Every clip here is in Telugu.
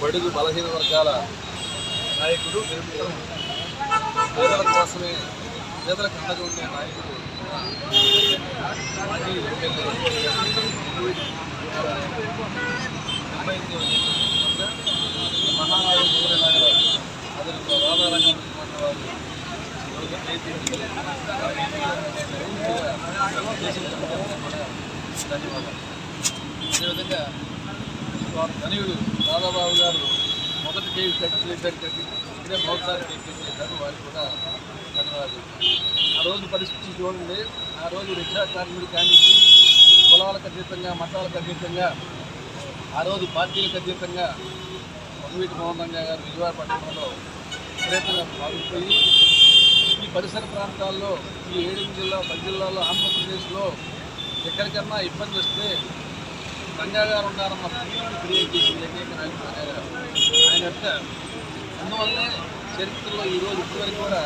బడుగు బలహీన వర్గాల నాయకుడు నిరంతరం పేదల కోసమే పేదలకు అండగా ఉండే నాయకుడు మాజీ ఎమ్మెల్యే మహానాడు సూర్యనగర అతను రాధారంగం ధన్యవాదాలు. అదేవిధంగా వారి ధనియుడు దాదాబాబు గారు మొదటి కేక్ సెక్రటరీ కట్టి ఇదే మొదటిసారి కేక్ చేశారు. వారికి కూడా ధన్యవాదాలు. ఆ రోజు పరిస్థితి చూడండి. ఆ రోజు రిక్షా కార్మికులు కానీ కులాలకు అతీతంగా మతాలకు అతీతంగా ఆ రోజు పార్టీలకు అతీతంగా మధువీటి మోహన్ గారు విజయవాడ పట్టణంలో విపరీతంగా బాగుపోయి ఈ పరిసర ప్రాంతాల్లో ఈ ఏడు జిల్లా పది జిల్లాల్లో ఆంధ్రప్రదేశ్లో ఎక్కడికన్నా ఇబ్బంది వస్తే సంజయ్ గారు ఉన్నారన్న ఫీలింగ్ క్రియేట్ చేసింది ఏకైక నాయకుడు సంజయ్ గారు. ఆయన యొక్క అందువల్లనే చరిత్రలో ఈరోజు ఇప్పటివరకు కూడా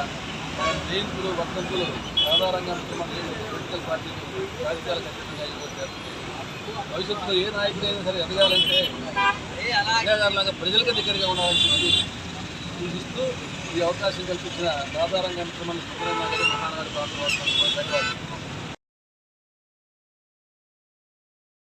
జయంతులు వర్తంతులు సాధారణంగా ముఖ్యమంత్రి పొలిటికల్ పార్టీలు రాజకీయాలకు అతీతంగా అయిపోతారు భవిష్యత్తులో ఏ నాయకుడైనా సరే ఎదగాలంటే సంజయ్ గారు లాగా ప్రజలకు దగ్గరగా ఉండాలని చెప్పి సూచిస్తూ ఈ అవకాశం కల్పించిన సాధారణంగా ముఖ్యమంత్రి సుబ్రహ్మణ్య గారు మహానాడు పాత్ర ధన్యవాదాలు.